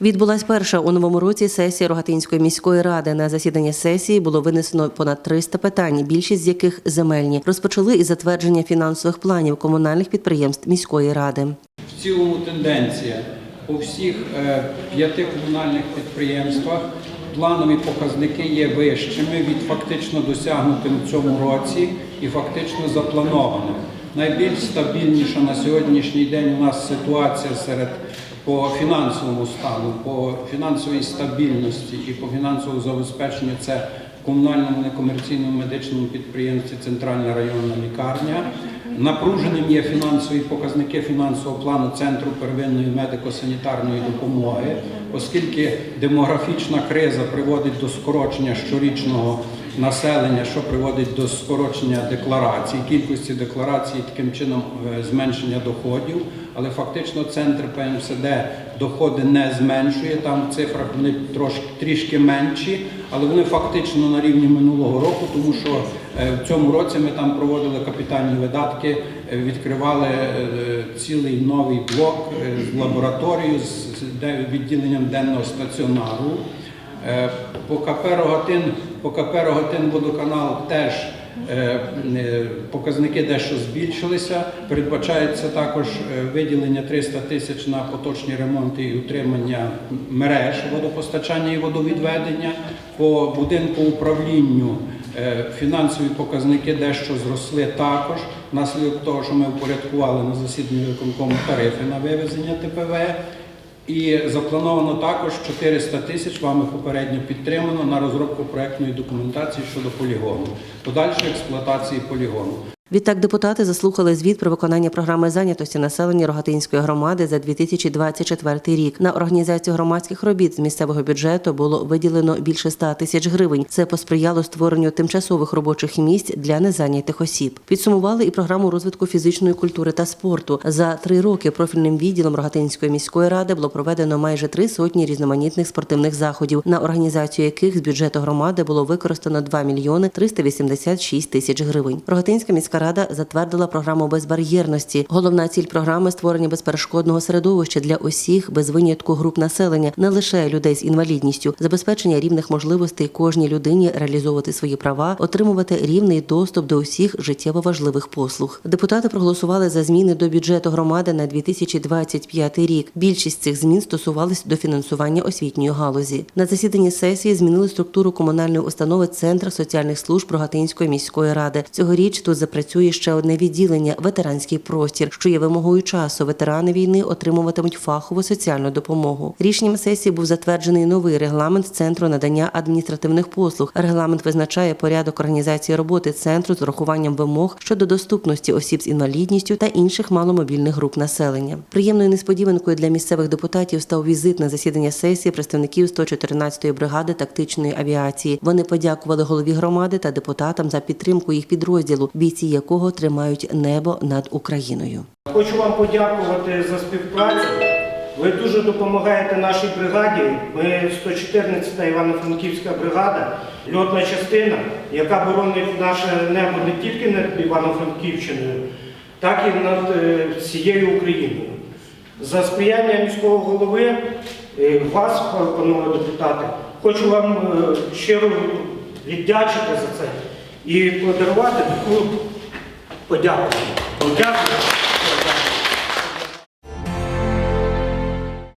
Відбулась перша у новому році сесія Рогатинської міської ради. На засідання сесії було винесено понад 300 питань, більшість з яких земельні. Розпочали із затвердження фінансових планів комунальних підприємств міської ради. В цілому тенденція по всіх е, п'яти комунальних підприємствах планові показники є вищими від фактично досягнутим в цьому році і фактично запланованим. Найбільш стабільніша на сьогоднішній день у нас ситуація серед по фінансовому стану, по фінансовій стабільності і по фінансовому забезпеченню це в комунальному некомерційному медичному підприємстві Центральна районна лікарня. Напруженим є фінансові показники фінансового плану Центру первинної медико-санітарної допомоги, оскільки демографічна криза приводить до скорочення щорічного населення, що приводить до скорочення декларацій, кількості декларацій, таким чином е, зменшення доходів. Але фактично центр ПМСД доходи не зменшує. Там в вони трошки трішки менші, але вони фактично на рівні минулого року, тому що е, в цьому році ми там проводили капітальні видатки, е, відкривали цілий новий блок з лабораторією з відділенням денного стаціонару. По КП Рогатин, по КП Рогатин водоканал теж е, е, показники дещо збільшилися. Передбачається також е, виділення 300 тисяч на поточні ремонти і утримання мереж водопостачання і водовідведення. По будинку управлінню фінансові показники дещо зросли також внаслідок того, що ми впорядкували на засіданні виконкому тарифи на вивезення ТПВ. І заплановано також 400 тисяч вами попередньо підтримано на розробку проектної документації щодо полігону, подальшої експлуатації полігону. Відтак депутати заслухали звіт про виконання програми зайнятості населення Рогатинської громади за 2024 рік. На організацію громадських робіт з місцевого бюджету було виділено більше 100 тисяч гривень. Це посприяло створенню тимчасових робочих місць для незайнятих осіб. Підсумували і програму розвитку фізичної культури та спорту. За три роки профільним відділом Рогатинської міської ради було проведено майже три сотні різноманітних спортивних заходів, на організацію яких з бюджету громади було використано 2 мільйони 386 тисяч гривень. Рогатинська міська рада затвердила програму безбар'єрності. Головна ціль програми створення безперешкодного середовища для усіх без винятку груп населення, не лише людей з інвалідністю, забезпечення рівних можливостей кожній людині реалізовувати свої права, отримувати рівний доступ до усіх життєво важливих послуг. Депутати проголосували за зміни до бюджету громади на 2025 рік. Більшість цих змін стосувались до фінансування освітньої галузі. На засіданні сесії змінили структуру комунальної установи Центр соціальних служб Рогатинської міської ради. Цьогоріч тут запрацює ще одне відділення ветеранський простір, що є вимогою часу. Ветерани війни отримуватимуть фахову соціальну допомогу. Рішенням сесії був затверджений новий регламент центру надання адміністративних послуг. Регламент визначає порядок організації роботи центру з урахуванням вимог щодо доступності осіб з інвалідністю та інших маломобільних груп населення. Приємною несподіванкою для місцевих депутатів став візит на засідання сесії представників 114-ї бригади тактичної авіації. Вони подякували голові громади та депутатам за підтримку їх підрозділу, бійці якого тримають небо над Україною. Хочу вам подякувати за співпрацю. Ви дуже допомагаєте нашій бригаді. Ми 114-та Івано-Франківська бригада, льотна частина, яка боронить наше небо не тільки над Івано-Франківщиною, так і над е, всією Україною. За сприяння міського голови, е, вас, панове депутати, хочу вам е, щиро віддячити за це і подарувати таку Подякуємо. Дякую.